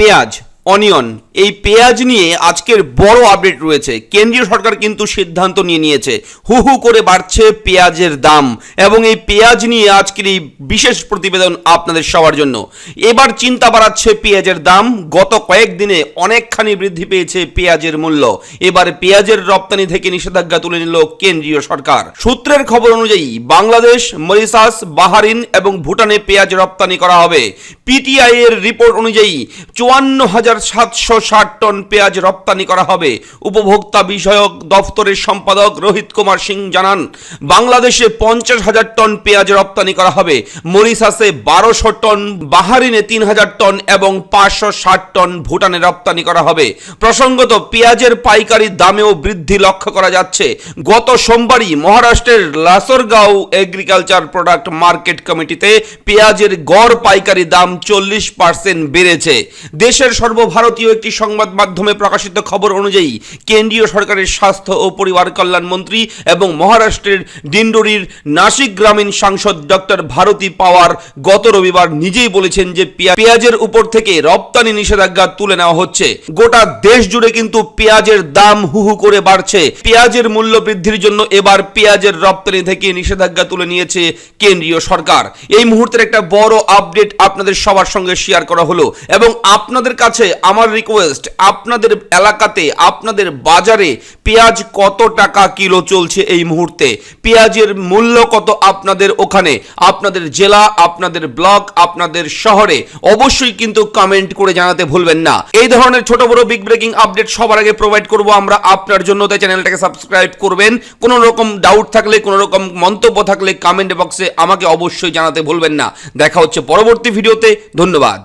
পেঁয়াজ অনিয়ন এই পেঁয়াজ নিয়ে আজকের বড় আপডেট রয়েছে। কেন্দ্রীয় সরকার কিন্তু সিদ্ধান্ত নিয়ে নিয়েছে। হু হু করে বাড়ছে পেঁয়াজের দাম এবং এই পেঁয়াজ নিয়ে আজকের এই বিশেষ প্রতিবেদন আপনাদের সবার জন্য। এবার চিন্তা বাড়াচ্ছে পেঁয়াজের দাম। গত কয়েকদিনে অনেকখানি বৃদ্ধি পেয়েছে পেঁয়াজের মূল্য। এবার পেঁয়াজের রপ্তানি থেকে নিষেধাজ্ঞা তুলে নিল কেন্দ্রীয় সরকার। সূত্রের খবর অনুযায়ী বাংলাদেশ, মরিশাস, বাহারিন এবং ভুটানে পেঁয়াজ রপ্তানি করা হবে। পিটিআই এর রিপোর্ট অনুযায়ী চুয়ান্ন হাজার সাতশো ষাট টন পেঁয়াজ রপ্তানি করা হবে। উপভোক্তা বিষয়ক দফতরের সম্পাদক রোহিত কুমার সিং জানান, বাংলাদেশে পঞ্চাশ হাজার টন পেঁয়াজ রপ্তানি করা হবে। মরিশাসে বারোশো টন, বাহারিনে তিন হাজার টন এবং পাঁচশো ষাট টন ভুটানে রপ্তানি করা হবে। প্রসঙ্গত, পেঁয়াজের পাইকারি দামেও বৃদ্ধি লক্ষ্য করা যাচ্ছে। গত সোমবারই মহারাষ্ট্রের লাসরগাঁও এগ্রিকালচার প্রোডাক্ট মার্কেট কমিটিতে পেঁয়াজের গড় পাইকারি দাম চল্লিশ পার্সেন্ট বেড়েছে। দেশের সর্বভারতীয় একটি সংবাদ মাধ্যমে প্রকাশিত খবর অনুযায়ী কেন্দ্রীয় সরকারের স্বাস্থ্য ও পরিবার কল্যাণ মন্ত্রী এবং মহারাষ্ট্রের ডিন্ডোরির নাসিক গ্রামীণ সাংসদ ডক্টর ভারতী পাওয়ার গত রবিবার নিজেই বলেছেন যে পেঁয়াজের উপর থেকে রপ্তানি নিষেধাজ্ঞা তুলে নেওয়া হচ্ছে। গোটা দেশ জুড়ে কিন্তু পেঁয়াজের দাম হু হু করে বাড়ছে। পেঁয়াজের মূল্য বৃদ্ধির জন্য এবার পেঁয়াজের রপ্তানি থেকে নিষেধাজ্ঞা তুলে নিয়েছে কেন্দ্রীয় সরকার। এই মুহূর্তের একটা বড় আপডেট আপনাদের সবার সঙ্গে শেয়ার করা হলো এবং আপনাদের কাছে আমার রিকোয়েস্ট আপনাদের এলাকাতে, আপনাদের বাজারে পেঁয়াজ কত টাকা কিলো চলছে এই মুহূর্তে? পেঁয়াজের মূল্য কত আপনাদের ওখানে? আপনাদের জেলা, আপনাদের ব্লক, আপনাদের শহরে? অবশ্যই কিন্তু কমেন্ট করে জানাতে ভুলবেন না। এই ধরনের ছোট বড় বিগ ব্রেকিং আপডেট সবার আগে প্রোভাইড করব আমরা আপনার জন্য, তাই চ্যানেলটাকে সাবস্ক্রাইব করবেন। কোনো রকম ডাউট থাকলে, কোনো রকম মন্তব্য থাকলে কমেন্ট বক্সে আমাকে অবশ্যই জানাতে ভুলবেন না। দেখা হচ্ছে পরবর্তী ভিডিওতে ধন্যবাদ।